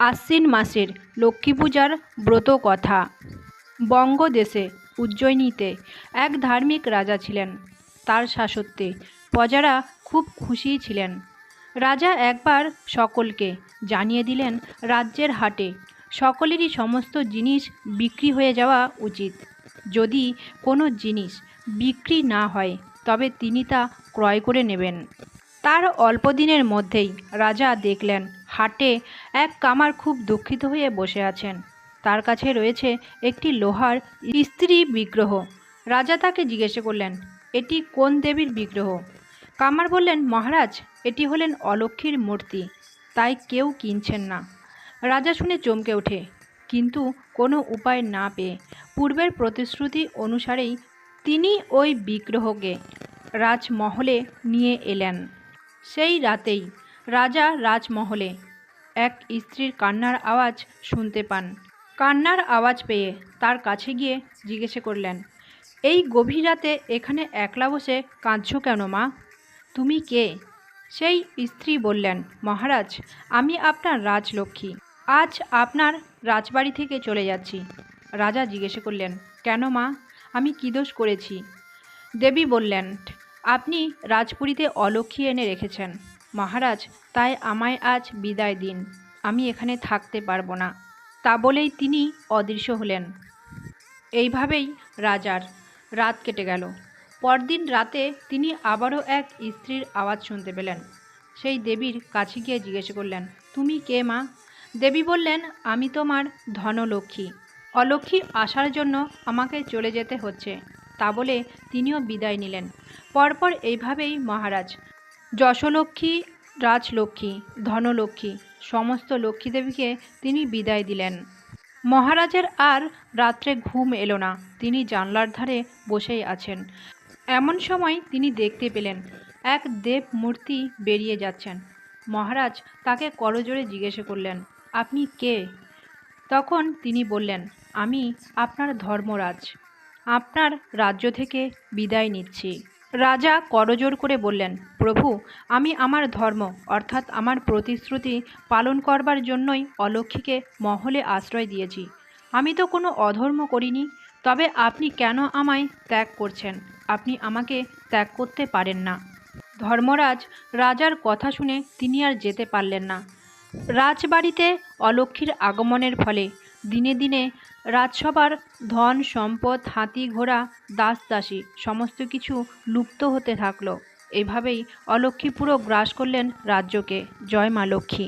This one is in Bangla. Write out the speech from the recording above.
আশ্বিন মাসের লক্ষ্মী পূজার ব্রত কথা। বঙ্গদেশে উজ্জয়িনীতে এক ধার্মিক রাজা ছিলেন। তার শাসত্বে প্রজারা খুব খুশি ছিলেন। রাজা একবার সকলকে জানিয়ে দিলেন, রাজ্যের হাটে সকলেরই সমস্ত জিনিস বিক্রি হয়ে যাওয়া উচিত। যদি কোনো জিনিস বিক্রি না হয়, তবে তিনি তা ক্রয় করে নেবেন। তার অল্প দিনের মধ্যেই রাজা দেখলেন হাটে এক কামার খুব দুঃখিত হয়ে বসে আছেন। তার কাছে রয়েছে একটি লোহার স্ত্রী বিগ্রহ। রাজা তাকে জিজ্ঞেস করলেন, এটি কোন দেবীর বিগ্রহ? কামার বললেন, মহারাজ, এটি হলেন অলক্ষীর মূর্তি, তাই কেউ কিনছেন না। রাজা শুনে চমকে ওঠে, কিন্তু কোনো উপায় না পেয়ে পূর্বের প্রতিশ্রুতি অনুসারেই তিনি ওই বিগ্রহকে রাজমহলে নিয়ে এলেন। সেই রাতেই রাজা রাজমহলে। এক স্ত্রীর কান্নার আওয়াজ শুনতে পান। কান্নার আওয়াজ পেয়ে তার কাছে গিয়ে জিজ্ঞেস করলেন, এই গভীর রাতে এখানে একলা বসে কাঁদছো কেন মা? তুমি কে? সেই স্ত্রী বললেন, মহারাজ, আমি আপনার রাজলক্ষ্মী। আজ আপনার রাজবাড়ি থেকে চলে যাচ্ছি। রাজা জিজ্ঞেস করলেন, কেন মা? আমি কী দোষ করেছি? দেবী বললেন, আপনি রাজপুরীতে অলক্ষ্মী এনে রেখেছেন। মহারাজ, তাই আমায় আজ বিদায় দিন, আমি এখানে থাকতে পারব না। তা বলেই তিনি অদৃশ্য হলেন। এইভাবেই রাজার রাত কেটে গেল। পরদিন রাতে তিনি আবারও এক স্ত্রীর আওয়াজ শুনতে পেলেন। সেই দেবীর কাছে গিয়ে জিজ্ঞেস করলেন, তুমি কে মা? দেবী বললেন, আমি তোমার ধনলক্ষ্মী। অলক্ষ্মী আসার জন্য আমাকে চলে যেতে হচ্ছে। তা বলে তিনিও বিদায় নিলেন। পরপর এইভাবেই মহারাজ যশলক্ষ্মী, রাজলক্ষ্মী, ধনলক্ষ্মী, সমস্ত লক্ষ্মী দেবীকে তিনি বিদায় দিলেন। মহারাজের আর রাত্রে ঘুম এলো না। তিনি জানলার ধারে বসেই আছেন। এমন সময় তিনি দেখতে পেলেন, এক দেব মূর্তি বেরিয়ে যাচ্ছেন। মহারাজ তাকে করজোরে জিজ্ঞেস করলেন, আপনি কে? তখন তিনি বললেন, আমি আপনার ধর্মরাজ। আপনার রাজ্য থেকে বিদায় নিচ্ছি। রাজা করজোর করে বললেন, প্রভু, আমি আমার ধর্ম, অর্থাৎ আমার প্রতিশ্রুতি পালন করবার জন্যই অলক্ষীকে মহলে আশ্রয় দিয়েছি। আমি তো কোনো অধর্ম করিনি, তবে আপনি কেন আমায় ত্যাগ করছেন? আপনি আমাকে ত্যাগ করতে পারেন না। ধর্মরাজ রাজার কথা শুনে তিনি আর যেতে পারলেন না। রাজবাড়িতে অলক্ষীর আগমনের ফলে দিনে দিনে রাজসভার ধন, সম্পদ, হাতি ঘোড়া, দাস দাসী সমস্ত কিছু লুপ্ত হতে থাকল। এভাবেই অলক্ষী পুরো গ্রাস করলেন রাজ্যকে। জয় মা লক্ষ্মী।